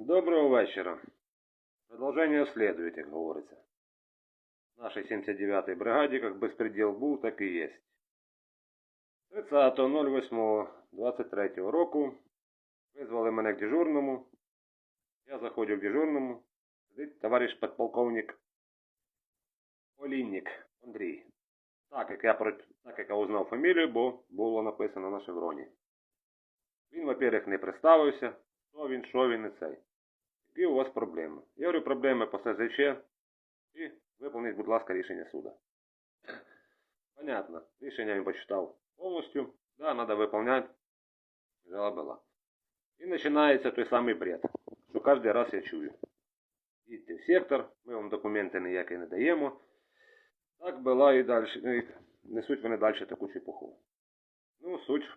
Доброго вечора. Продовження следует, як говориться. В нашій 79-й бригаді як безпреділ був, так і є. 30.08.23 року визвали мене к дежурному. Я заходжу в дежурному. Сидить товариш подполковник Олінник Андрій. Так як я так як я узнав фамілію, бо було написано на шевроні. Він, во-первых, не представився, хто він, що він і цей. Які у вас проблеми? Я говорю, проблеми по СЗЧ і виповніть, будь ласка, рішення суду. Понятно. Рішення він почитав повністю. Да, треба виконувати. Жила була. І починається той самий бред, що кожен раз я чую. Їдьте в сектор, ми вам документи ніякі не даємо. Так була і далі. Ну, Несуть вони далі таку чепуху. Ну, суть в тому.